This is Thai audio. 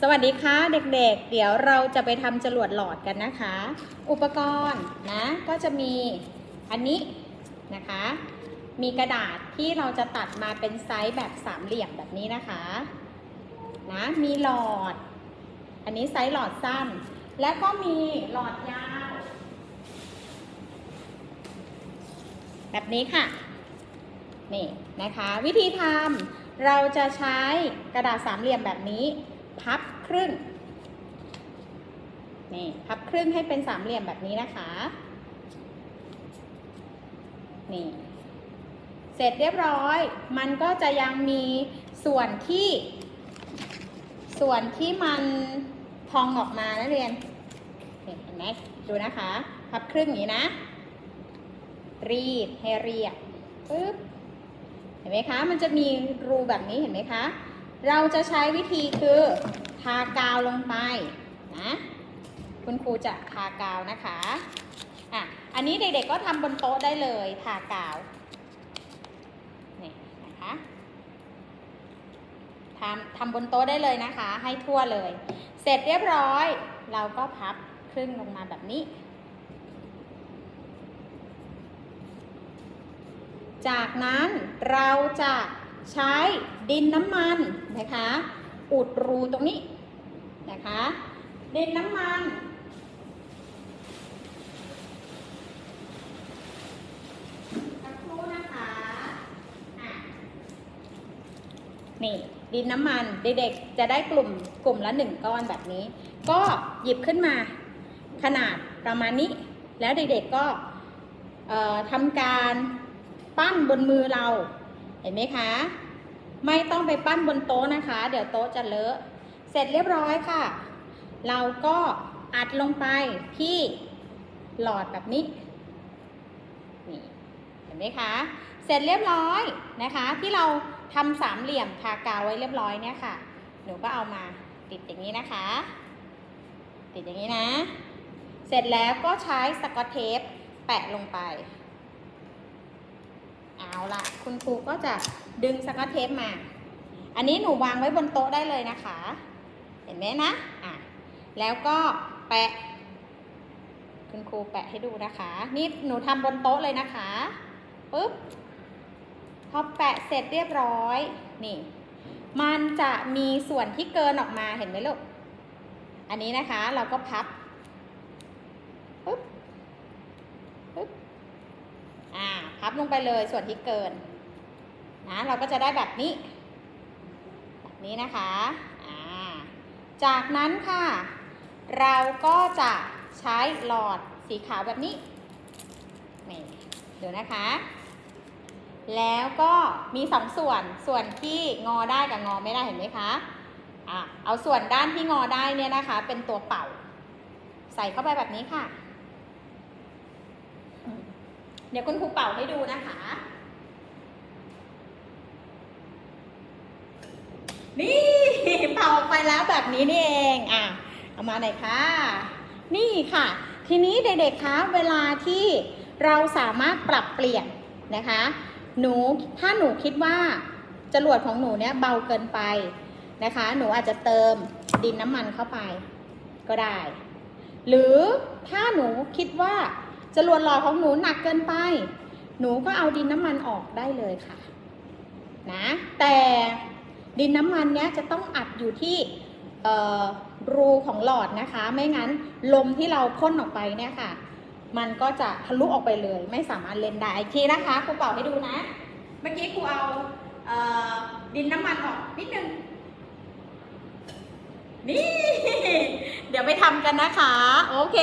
สวัสดีค่ะเด็กๆเดี๋ยวเราจะไปทำจรวดหลอดกันนะคะ อุปกรณ์นะก็จะมีอันนี้นะคะ มีกระดาษที่เราจะตัดมาเป็นไซส์แบบสามเหลี่ยมแบบนี้นะคะนะมีหลอด อันนี้ไซส์หลอดสั้น และก็มีหลอดยาว แบบนี้ค่ะนี่นะคะ วิธีทำเราจะใช้กระดาษสามเหลี่ยมแบบนี้ พับครึ่ง นี่พับครึ่งให้เป็นสามเหลี่ยมแบบนี้นะคะ นี่ เสร็จเรียบร้อย มันก็จะยังมีส่วนที่ ส่วนที่มันพองออกมานะเรียนเห็นไหมดูนะคะ พับครึ่งอย่างนี้นะ รีดให้เรียบปึ๊บเห็นไหมคะ มันจะมีรูแบบนี้เห็นไหมคะ เราจะใช้วิธีคือทากาวลงไปนะคุณครูจะทากาวนะคะอะอันนี้เด็กๆก็ทำบนโต๊ะได้เลยทากาวนี่นะคะทำทำบนโต๊ะได้เลยนะคะ ให้ทั่วเลย เสร็จเรียบร้อย เราก็พับครึ่งลงมาแบบนี้ จากนั้นเราจะใช้ ดินน้ำมันนะคะ อุดรูตรงนี้นะคะ ดินน้ำมัน สักครู่นะคะอะนี่ดินน้ำมันเด็กๆจะได้กลุ่มกลุ่มละหนึ่งก้อนแบบนี้ ก็หยิบขึ้นมาขนาดประมาณนี้ แล้วเด็กๆก็ทำการปั้นบนมือเรา เห็นไหมคะ ไม่ต้องไปปั้นบนโต๊ะนะคะ เดี๋ยวโต๊ะจะเลอะ เสร็จเรียบร้อยค่ะ เราก็อัดลงไปที่หลอดแบบนี้ นี่ เห็นไหมคะ เสร็จเรียบร้อยนะคะ ที่เราทำสามเหลี่ยมทากาวไว้เรียบร้อยเนี่ยค่ะ หนูก็เอามาติดอย่างนี้นะคะ ติดอย่างนี้นะ เสร็จแล้วก็ใช้สกอตเทปแปะลงไป เอาละคุณครูก็จะ ดึงสกอตเทปมา อันนี้หนูวางไว้บนโต๊ะได้เลยนะคะ เห็นไหมนะอะแล้วก็แปะ คุณครูแปะให้ดูนะคะ นี่หนูทำบนโต๊ะเลยนะคะปุ๊บพอแปะเสร็จเรียบร้อย นี่ มันจะมีส่วนที่เกินออกมาเห็นไหมลูก อันนี้นะคะเราก็พับปุ๊บปุ๊บอ่า พับลงไปเลยส่วนที่เกิน นะเราก็จะได้แบบนี้ แบบนี้นะคะอ่าจากนั้นค่ะ เราก็จะใช้หลอดสีขาวแบบนี้นี่ดูนะคะ แล้วก็มีสองส่วนส่วนที่งอได้กับงอไม่ได้เห็นไหมคะอะเอาส่วนด้านที่งอได้เนี่ยนะคะ เป็นตัวเป่า ใส่เข้าไปแบบนี้ค่ะ เดี๋ยวคุณครูเป่าให้ดูนะคะ นี่ เป่าออกไปแล้วแบบนี้นี่เองอะเอามาหน่อยค่ะ นี่ค่ะ ทีนี้เด็กๆคะเวลาที่เราสามารถปรับเปลี่ยนนะคะ หนูถ้าหนูคิดว่าจรวดของหนูเนี่ยเบาเกินไปนะคะ หนูอาจจะเติมดินน้ำมันเข้าไปก็ได้ หรือถ้าหนูคิดว่าจรวดหลอของหนูหนักเกินไป หนูก็เอาดินน้ำมันออกได้เลยค่ะ นะ แต่ ดินน้ำมันเนี้ยจะต้องอัดอยู่ที่รูของหลอดนะคะ ไม่งั้นลมที่เราพ่นออกไปเนี่ยค่ะ มันก็จะทะลุออกไปเลย ไม่สามารถเล่นได้อีกทีนะคะครูเป่าให้ดูนะ เมื่อกี้ครูเอาเออดินน้ำมันออกนิดนึงนี่ เดี๋ยวไปทำกันนะคะ โอเค